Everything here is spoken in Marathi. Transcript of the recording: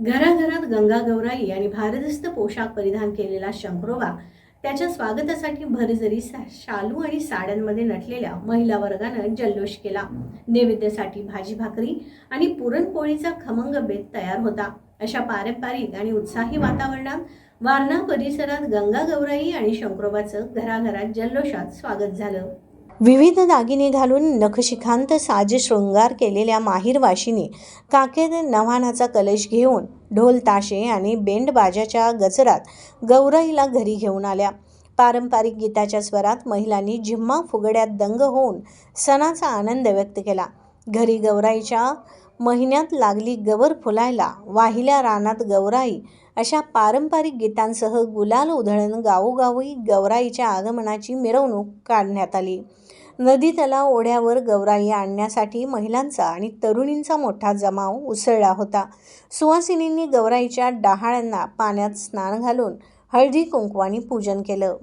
घराघरात गंगा गौराई आणि भारदस्त पोशाख परिधान केलेला शंकरोबा त्याच्या स्वागतासाठी भरजरी सा- शालू आणि साड्यांमध्ये नटलेल्या महिला वर्गानं जल्लोष केला. नैवेद्यासाठी भाजी भाकरी आणि पुरणपोळीचा खमंग बेत तयार होता. अशा पारंपरिक आणि उत्साही वातावरणात वारणा परिसरात गंगा गौराई आणि शंकरोबाचं घराघरात जल्लोषात स्वागत झालं. विविध दागिने घालून नखशिखांत साज शृंगार केलेल्या माहीरवाशीने काकेत नव्हानाचा कलश घेऊन ढोल ताशे आणि बेंडबाजाच्या गजरात गौराईला घरी घेऊन आल्या. पारंपरिक गीताच्या स्वरात महिलांनी झिम्मा फुगड्यात दंग होऊन सणाचा आनंद व्यक्त केला. घरी गौराईच्या महिन्यात लागली गवर फुलायला वाहिल्या रानात गौराई अशा पारंपरिक गीतांसह गुलाल उधळण गावोगावी गौराईच्या आगमनाची मिरवणूक काढण्यात आली. नदी तलाव ओढ्यावर गौराई आणण्यासाठी महिलांचा आणि तरुणींचा मोठा जमाव उसळला होता. सुवासिनींनी गौराईच्या डहाळ्यांना पाण्यात स्नान घालून हळदी कुंकवानी पूजन केलं.